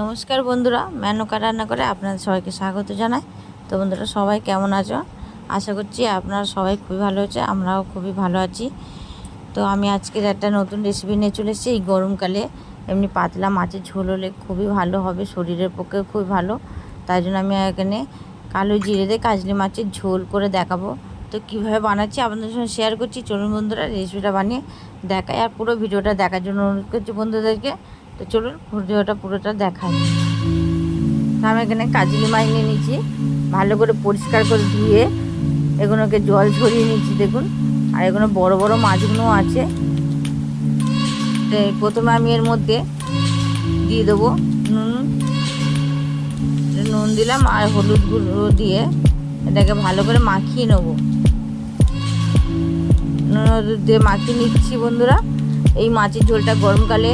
নমস্কার বন্ধুরা, মেনকা রান্না করে আপনাদের সবাইকে স্বাগত জানাই। তো বন্ধুরা, সবাই কেমন আছো? আশা করছি আপনারা সবাই খুবই ভালো আছে, আমরাও খুবই ভালো আছি। তো আমি আজকের একটা নতুন রেসিপি নিয়ে চলে এসেছি, এই গরমকালে এমনি পাতলা মাছের ঝোল হলে খুবই ভালো হবে, শরীরের পক্ষে খুবই ভালো। তাই জন্য আমি এখানে কালো জিরে দিয়ে কাজলি মাছের ঝোল করে দেখাবো। তো কীভাবে বানাচ্ছি আপনাদের সঙ্গে শেয়ার করছি, চলুন বন্ধুরা রেসিপিটা বানিয়ে দেখায় আর পুরো ভিডিওটা দেখার জন্য অনুরোধ করছি বন্ধুদেরকে। তো চলুন, ভিডিওটা পুরোটা দেখাই। আমি এখানে কাজলি মাছ নিয়ে নিচ্ছি ভালো করে পরিষ্কার করে ধুয়ে এগুলোকে জল ঝরিয়ে নিচ্ছি দেখুন। আর এগুলো বড় বড় মাছগুলো আছে। তো প্রথমে আমি এর মধ্যে দিয়ে দেবো নুন। নুন দিলাম আর হলুদ গুঁড়ো দিয়ে এটাকে ভালো করে মাখিয়ে নেব। নুন হলুদ দিয়ে মাখিয়ে নিচ্ছি বন্ধুরা। এই মাছের ঝোলটা গরমকালে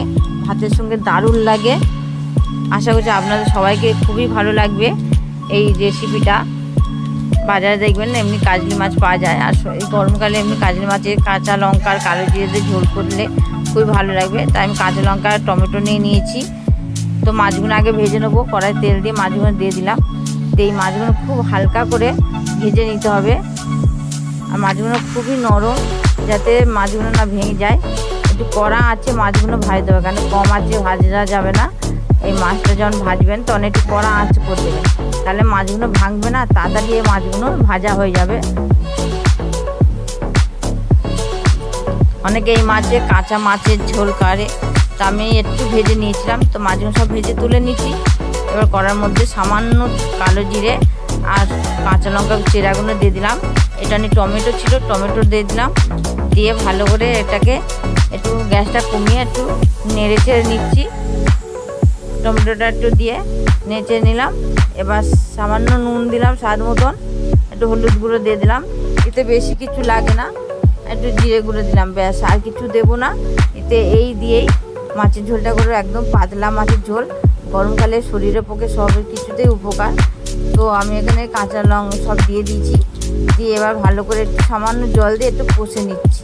ভাতের সঙ্গে দারুণ লাগে। আশা করছি আপনাদের সবাইকে খুবই ভালো লাগবে এই রেসিপিটা বাজারে দেখবেন না, এমনি কাজলি মাছ পাওয়া যায়। আর এই গরমকালে এমনি কাজলি মাছের কাঁচা লঙ্কার কালো দিয়ে ঝোল করলে খুবই ভালো লাগবে। তাই আমি কাঁচা লঙ্কা আর টমেটো নিয়ে নিয়েছি। তো মাছগুলো আগে ভেজে নেব কড়াই তেল দিয়ে মাছগুলো দিয়ে দিলাম। তো এই মাছগুলো খুব হালকা করে ভেজে নিতে হবে। আর মাছগুলো খুবই নরম, যাতে মাছগুলো না ভেঙে যায়। একটু কড়া আছে, মাছগুলো ভাজতে হবে কেন কম আছে, ভাজা যাবে না। এই মাছটা যখন ভাজবেন, তখন একটু কড়া আঁচ করে দেবেন। তাহলে মাছগুলো ভাঙবে না, তাড়াতাড়ি এই মাছগুলো ভাজা হয়ে যাবে। অনেকে এই মাছে কাঁচা মাছের ঝোল করে, তা আমি একটু ভেজে নিয়েছিলাম, তো মাছগুলো সব ভেজে তুলে নিচ্ছি। এবার কড়ার মধ্যে সামান্য কালো জিরে আর কাঁচা লঙ্কা চেরাগুলো দিয়ে দিলাম। এটা নিয়ে টমেটো ছিল, টমেটো দিয়ে দিলাম। দিয়ে ভালো করে এটাকে একটু গ্যাসটা কমিয়ে একটু নেড়ে চেড়ে নিচ্ছি। টমেটোটা একটু দিয়ে নেচে নিলাম। এবার সামান্য নুন দিলাম স্বাদ মতন। একটু হলুদ গুঁড়ো দিয়ে দিলাম। এতে বেশি কিছু লাগে না। একটু জিরে গুঁড়ো দিলাম, ব্যাস। আর কিছু দেবো না। এতে এই দিয়েই মাছের ঝোলটা করে একদম পাতলা মাছের ঝোল। গরমকালে শরীরের পক্ষে সব কিছুতেই উপকার। তো আমি এখানে কাঁচা লং সব দিয়ে দিয়েছি। দিয়ে এবার ভালো করে একটু সামান্য জল দিয়ে একটু কষে নিচ্ছি।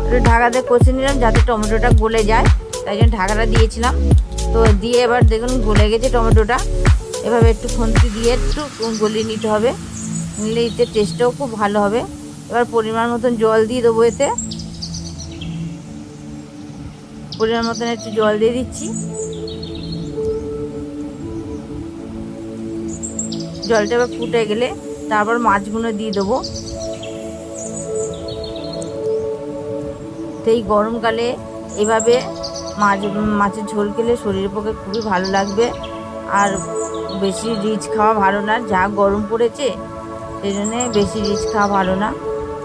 একটু ঢাকা দিয়ে কষে নিলাম যাতে টমেটোটা গলে যায়। তাই জন্য ঢাকাটা দিয়েছিলাম। তো দিয়ে এবার দেখুন গলে গেছে টমেটোটা। এভাবে একটু খুন্তি দিয়ে একটু গলিয়ে নিতে হবে। নিলে এতে টেস্টটাও খুব ভালো হবে। এবার পরিমাণ মতন জল দিয়ে দেবো এতে। পরিমাণ মতন একটু জল দিয়ে দিচ্ছি। জলটা এবার ফুটে গেলে তারপর মাছগুলো দিয়ে দেবো। তো এই গরমকালে এভাবে মাছ, মাছের ঝোল খেলে শরীরের পক্ষে খুবই ভালো লাগবে আর বেশি রিচ খাওয়া ভালো না। যা গরম পড়েছে, সেই জন্যে বেশি রিচ খাওয়া ভালো না।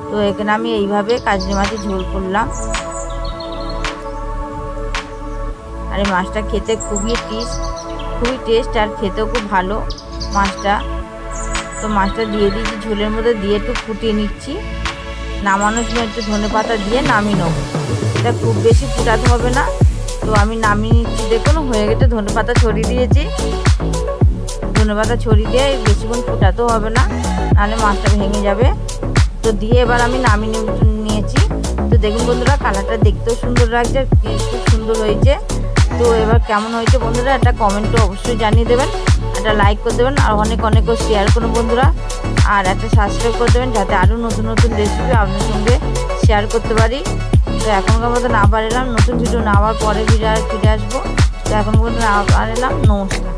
তো এখানে আমি এইভাবে কাজলি মাছের ঝোল করলাম। আর এই মাছটা খেতে খুবই টেস্ট খুবই টেস্ট আর খেতেও খুব ভালো। মাছটা। তো মাছটা দিয়ে দিয়েছি, ঝোলের মধ্যে দিয়ে একটু ফুটিয়ে নিচ্ছি। নামানোর সময় একটু ধনে পাতা দিয়ে নামিয়ে নেব। এটা খুব বেশি ফুটাতে হবে না। তো আমি নামিয়ে নিচ্ছি, দেখুন, হয়ে গেছে, ধনে পাতা ছড়িয়ে দিয়েছি। ধনে পাতা ছড়িয়ে দিয়ে বেশিক্ষণ ফুটাতেও হবে না, নাহলে মাছটা ভেঙে যাবে। তো দিয়ে এবার আমি নামিয়ে নিয়েছি। তো দেখুন বন্ধুরা, কালারটা দেখতেও সুন্দর লাগছে খুব সুন্দর হয়েছে। তো এবার কেমন হয়েছে বন্ধুরা, একটা কমেন্টও অবশ্যই জানিয়ে দেবেন। একটা লাইক করে দেবেন আর অনেক অনেক শেয়ার করুন বন্ধুরা। আর একটা সাবস্ক্রাইব করে দেবেন যাতে আরও নতুন নতুন রেসিপি আপনার সঙ্গে শেয়ার করতে পারি। তো এখনকার মতো না পারলাম নতুন ভিডিও না আবার পরে ফিরে ফিরে আসব। তো এখন পর্যন্ত না পারলাম নমস্কার।